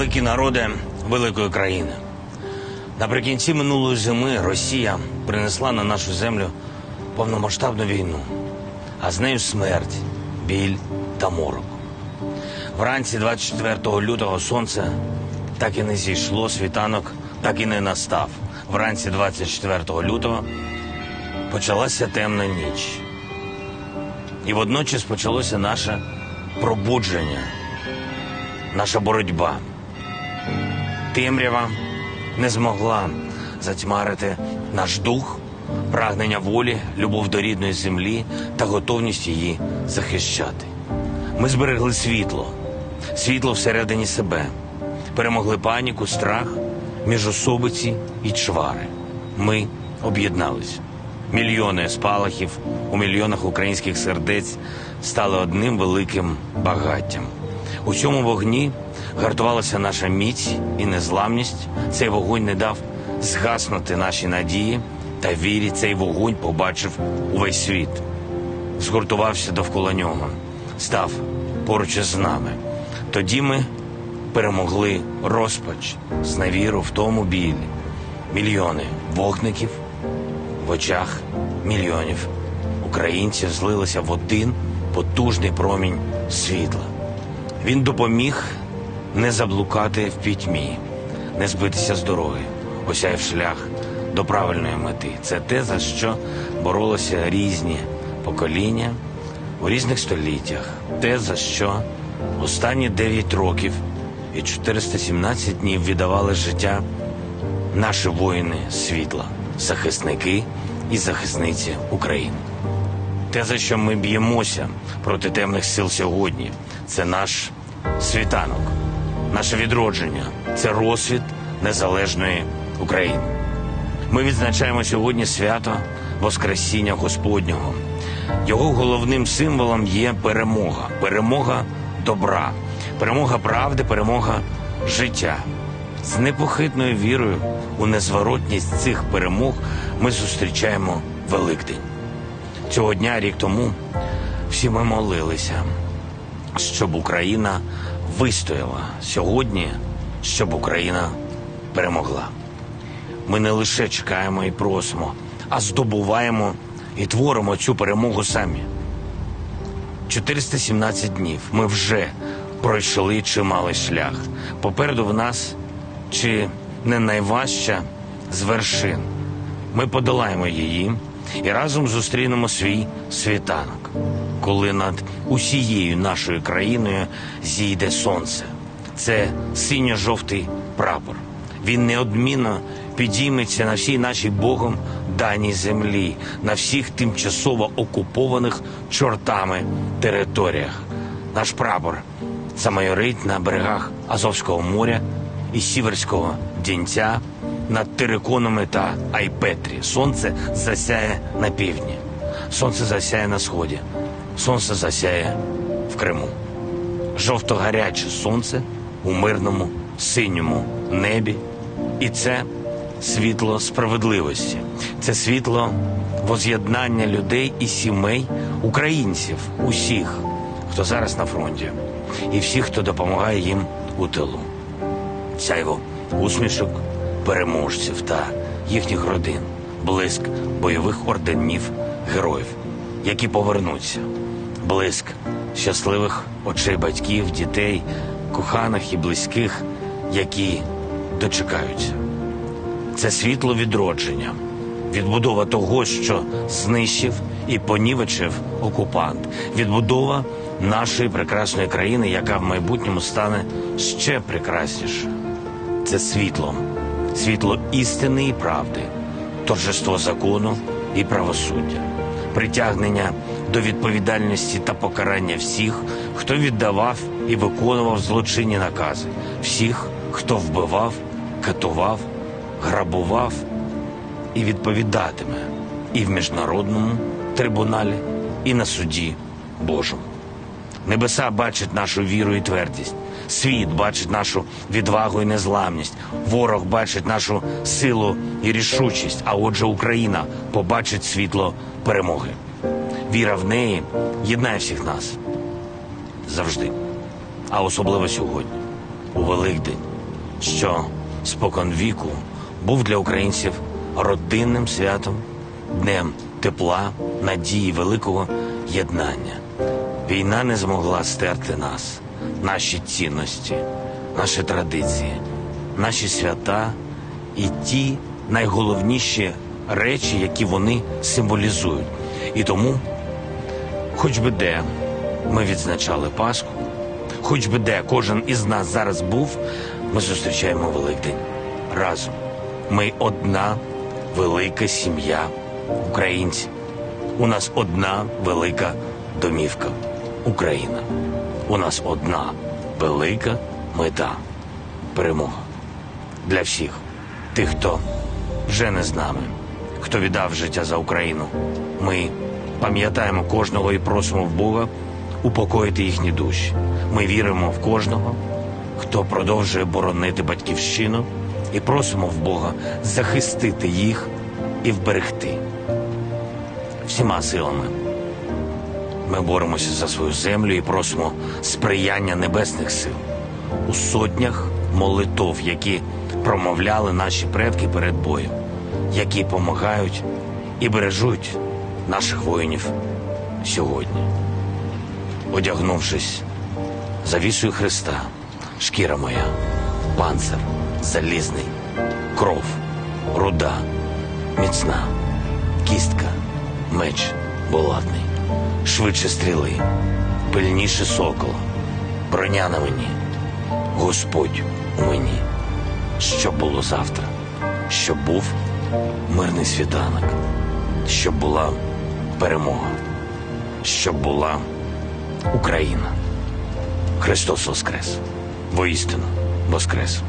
великі народи великої країни. Наприкінці минулої зими Росія принесла на нашу землю повномасштабну війну, а з нею смерть, біль та морок. Вранці 24 лютого сонце так і не зійшло, світанок так і не настав. Вранці 24 лютого почалася темна ніч. І водночас почалося наше пробудження, наша боротьба. Темрява не змогла затьмарити наш дух, прагнення волі, любов до рідної землі та готовність її захищати. Ми зберегли світло, світло всередині себе, перемогли паніку, страх, міжособиці і чвари. Ми об'єдналися. Мільйони спалахів у мільйонах українських сердець стали одним великим багаттям. У цьому вогні гартувалася наша міць і незламність. Цей вогонь не дав згаснути наші надії та вірі. Цей вогонь побачив увесь світ, згуртувався довкола нього, став поруч із нами. Тоді ми перемогли розпач, зневіру в тому білі. Мільйони вогників в очах мільйонів українців злилися в один потужний промінь світла. Він допоміг не заблукати в пітьмі, не збитися з дороги, осяяв шлях до правильної мети. Це те, за що боролися різні покоління у різних століттях, те, за що останні 9 років і 417 днів віддавали життя наші воїни світла, захисники і захисниці України. Те, за що ми б'ємося проти темних сил сьогодні, це наш світанок, наше відродження, це розсвіт незалежної України. Ми відзначаємо сьогодні свято Воскресіння Господнього. Його головним символом є перемога, перемога добра, перемога правди, перемога життя. З непохитною вірою у незворотність цих перемог ми зустрічаємо Великдень. Цього дня, рік тому, всі ми молилися, щоб Україна вистояла сьогодні, щоб Україна перемогла. Ми не лише чекаємо і просимо, а здобуваємо і творимо цю перемогу самі. 417 днів ми вже пройшли чималий шлях. Попереду в нас чи не найважча з вершин. Ми подолаємо її і разом зустрінемо свій світанок, коли над усією нашою країною зійде сонце. Це синьо-жовтий прапор. Він неодмінно підійметься на всій нашій Богом даній землі, на всіх тимчасово окупованих чортами територіях. Наш прапор замайорить на берегах Азовського моря і Сіверського Дінця над Териконами та Айпетрі. Сонце засяє на півдні, сонце засяє на сході, сонце засяє в Криму. Жовто-гаряче сонце у мирному синьому небі. І це світло справедливості, це світло воз'єднання людей і сімей, українців, усіх, хто зараз на фронті, і всіх, хто допомагає їм у тилу. Сяйво усмішок переможців та їхніх родин, блиск бойових орденів героїв, які повернуться, блиск щасливих очей батьків, дітей, коханих і близьких, які дочекаються. Це світло відродження, відбудова того, що знищив і понівечив окупант, відбудова нашої прекрасної країни, яка в майбутньому стане ще прекраснішою. Це світло, світло істини і правди, торжество закону і правосуддя, притягнення до відповідальності та покарання всіх, хто віддавав і виконував злочинні накази, всіх, хто вбивав, катував, грабував і відповідатиме і в міжнародному трибуналі, і на суді Божому. Небеса бачать нашу віру і твердість. Світ бачить нашу відвагу і незламність. Ворог бачить нашу силу і рішучість. А отже, Україна побачить світло перемоги. Віра в неї єднає всіх нас завжди, а особливо сьогодні, у Великдень. що спокон віку був для українців родинним святом, днем тепла, надії, великого єднання. Війна не змогла стерти нас, наші цінності, наші традиції, наші свята і ті найголовніші речі, які вони символізують. І тому, хоч би де ми відзначали Пасху, хоч би де кожен із нас зараз був, ми зустрічаємо Великдень разом. Ми одна велика сім'я українців. У нас одна велика домівка Україна. У нас одна велика мета перемога для всіх тих, хто вже не з нами, хто віддав життя за Україну. Ми пам'ятаємо кожного і просимо в Бога упокоїти їхні душі. Ми віримо в кожного, хто продовжує боронити батьківщину, і просимо в Бога захистити їх і вберегти всіма силами. Ми боремося за свою землю і просимо сприяння небесних сил у сотнях молитов, які промовляли наші предки перед боєм, які допомагають і бережуть наших воїнів сьогодні. Одягнувшись завісою Христа, шкіра моя, панцир залізний, кров, руда, міцна, кістка, меч булатний, швидше стріли, пильніше сокола, броня на мені, Господь у мені, щоб було завтра, щоб був мирний світанок, щоб була перемога, щоб була Україна. Христос Воскрес! Воістину Воскрес!